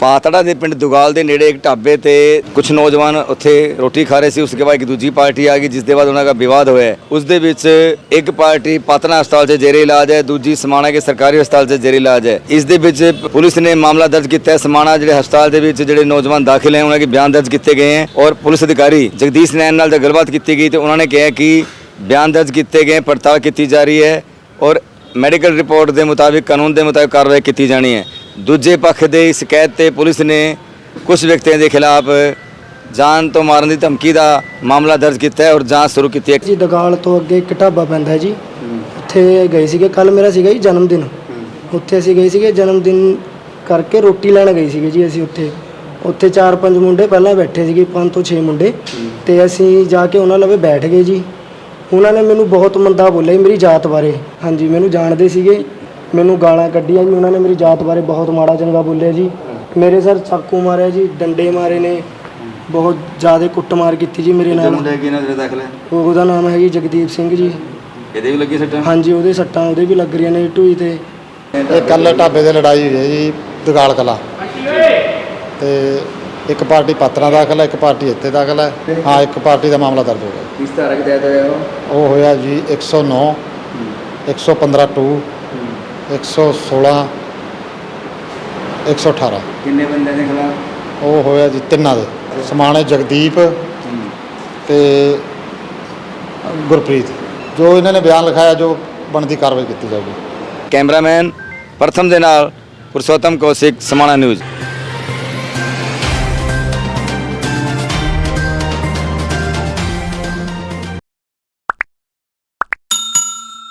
ਪਾਤੜਾ ਦੇ ਪਿੰਡ ਦੁਗਾਲ ਦੇ ਨੇੜੇ ਇੱਕ ਢਾਬੇ ਤੇ ਕੁਝ ਨੌਜਵਾਨ ਉੱਥੇ ਰੋਟੀ ਖਾ ਰਹੇ ਸੀ। ਉਸ ਤੋਂ ਬਾਅਦ ਇੱਕ ਦੂਜੀ ਪਾਰਟੀ ਆ ਗਈ, ਜਿਸ ਦੇ ਬਾਅਦ ਉਹਨਾਂ ਦਾ ਵਿਵਾਦ ਹੋਇਆ ਉਸ ਦੇ ਵਿੱਚ ਇੱਕ ਪਾਰਟੀ ਪਾਤਨਾ ਹਸਪਤਾਲ 'ਚ ਜੇਰੇ ਇਲਾਜ ਹੈ, ਦੂਜੀ ਸਮਾਣਾ ਕੇ ਸਰਕਾਰੀ ਹਸਪਤਾਲ 'ਚ ਜੇਰੇ ਇਲਾਜ ਹੈ। ਇਸ ਦੇ ਵਿੱਚ ਪੁਲਿਸ ਨੇ ਮਾਮਲਾ ਦਰਜ ਕੀਤਾ ਹੈ। ਸਮਾਣਾ ਜਿਹੜੇ ਹਸਪਤਾਲ ਦੇ ਵਿੱਚ ਜਿਹੜੇ ਨੌਜਵਾਨ ਦਾਖਲ ਹੈ, ਉਹਨਾਂ ਦੇ ਬਿਆਨ ਦਰਜ ਕੀਤੇ ਗਏ ਹਨ ਔਰ ਪੁਲਿਸ ਅਧਿਕਾਰੀ ਜਗਦੀਸ਼ ਨੈਨ ਨਾਲ ਗੱਲਬਾਤ ਕੀਤੀ ਗਈ ਤੇ ਉਹਨਾਂ ਨੇ ਕਿਹਾ ਕਿ ਬਿਆਨ ਦਰਜ ਕੀਤੇ ਗਏ, ਪੜਤਾਲ ਕੀਤੀ ਜਾ ਰਹੀ ਹੈ ਔਰ ਮੈਡੀਕਲ ਰਿਪੋਰਟ ਦੇ ਮੁਤਾਬਿਕ ਕਾਨੂੰਨ ਦੇ ਮੁਤਾਬਿਕ ਕਾਰਵਾਈ ਕੀਤੀ ਜਾਣੀ ਹੈ। ਦੂਜੇ ਪੱਖ ਦੇ ਸ਼ਿਕਾਇਤ ਤੇ ਪੁਲਿਸ ਨੇ ਕੁਝ ਵਿਅਕਤੀਆਂ ਦੇ ਖਿਲਾਫ ਜਾਨ ਤੋਂ ਮਾਰਨ ਦੀ ਧਮਕੀ ਦਾ ਮਾਮਲਾ ਦਰਜ ਕੀਤਾ ਹੈ ਔਰ ਜਾਂਚ ਸ਼ੁਰੂ ਕੀਤੀ ਹੈ। ਜੀ, ਦਗਾਲ ਤੋਂ ਅੱਗੇ ਇੱਕ ਢਾਬਾ ਪੈਂਦਾ ਹੈ ਜੀ। ਉੱਥੇ ਗਏ ਸੀਗੇ ਕੱਲ ਮੇਰਾ ਸੀਗਾ ਜੀ ਜਨਮ ਦਿਨ ਉੱਥੇ ਅਸੀਂ ਗਏ ਸੀਗੇ ਜਨਮ ਦਿਨ ਕਰਕੇ ਰੋਟੀ ਲੈਣ ਗਏ ਸੀਗੇ ਜੀ ਅਸੀਂ ਉੱਥੇ। ਉੱਥੇ ਚਾਰ ਪੰਜ ਮੁੰਡੇ ਪਹਿਲਾਂ ਬੈਠੇ ਸੀਗੇ, ਪੰਜ ਤੋਂ 6 ਮੁੰਡੇ। ਤੇ ਅਸੀਂ ਜਾ ਕੇ ਉਹਨਾਂ ਲਵੇ ਬੈਠ ਗਏ ਜੀ। ਉਹਨਾਂ ਨੇ ਮੈਨੂੰ ਬਹੁਤ ਮੰਦਾ ਬੋਲਿਆ ਜੀ, ਮੇਰੀ ਜਾਤ ਬਾਰੇ। ਹਾਂਜੀ, ਮੈਨੂੰ ਜਾਣਦੇ ਸੀਗੇ। ਮੈਨੂੰ ਗਾਲਾਂ ਕੱਢੀਆਂ ਜੀ ਉਹਨਾਂ ਨੇ ਮੇਰੀ ਜਾਤ ਬਾਰੇ ਬਹੁਤ ਮਾੜਾ ਚੰਗਾ ਬੋਲਿਆ ਜੀ। ਮੇਰੇ ਸਰ ਚਾਕੂ ਮਾਰਿਆ ਜੀ ਡੰਡੇ ਮਾਰੇ ਨੇ ਬਹੁਤ ਜ਼ਿਆਦਾ ਕੁੱਟਮਾਰ ਕੀਤੀ ਜੀ ਮੇਰੇ ਨਾਲ। ਕੀ ਇਹਨਾਂ ਦੇ ਦਾਖਲ ਹੈ? ਉਹਦਾ ਨਾਮ ਹੈ ਜੀ ਜਗਦੀਪ ਸਿੰਘ ਜੀ। ਇਹਦੇ ਵੀ ਲੱਗੀ ਸੱਟਾਂ? ਹਾਂਜੀ ਉਹਦੇ ਸੱਟਾਂ ਉਹਦੇ ਵੀ ਲੱਗ ਰਹੀਆਂ ਨੇ ਢੂਈ ਤੇ। ਇਹ ਕੱਲ ਢਾਬੇ ਤੇ ਲੜਾਈ ਹੋਈ ਹੈ ਜੀ ਦਗਾਲ ਕਲਾ। ਤੇ ਇੱਕ ਪਾਰਟੀ ਪਾਤਰਾ ਦਾਖਲ ਹੈ ਇੱਕ ਪਾਰਟੀ ਇੱਥੇ ਦਾਖਲ ਹੈ। ਹਾਂ ਇੱਕ ਪਾਰਟੀ ਦਾ ਮਾਮਲਾ ਦਰਜ ਹੋ ਗਿਆ। ਕਿਸ ਤਰ੍ਹਾਂ ਹੋਇਆ ਉਹ? ਉਹ ਹੋਇਆ ਜੀ 109 115 2 116 118 ਕਿੰਨੇ ਬੰਦੇ ਦੇ ਖਿਲਾਫ? ਉਹ ਹੋਇਆ ਜੀ ਤਿੰਨਾਂ ਦੇ। ਸਮਾਣੇ ਜਗਦੀਪ ਤੇ ਗੁਰਪ੍ਰੀਤ। ਜੋ ਇਹਨਾਂ ਨੇ ਬਿਆਨ ਲਿਖਾਇਆ ਜੋ ਬਣਦੀ ਕਾਰਵਾਈ ਕੀਤੀ ਜਾਊਗੀ। ਕੈਮਰਾਮੈਨ ਪ੍ਰਥਮ ਦੇ ਨਾਲ ਪੁਰਸ਼ੋਤਮ ਕੌਸ਼ਿਕ ਸਮਾਣਾ ਨਿਊਜ਼।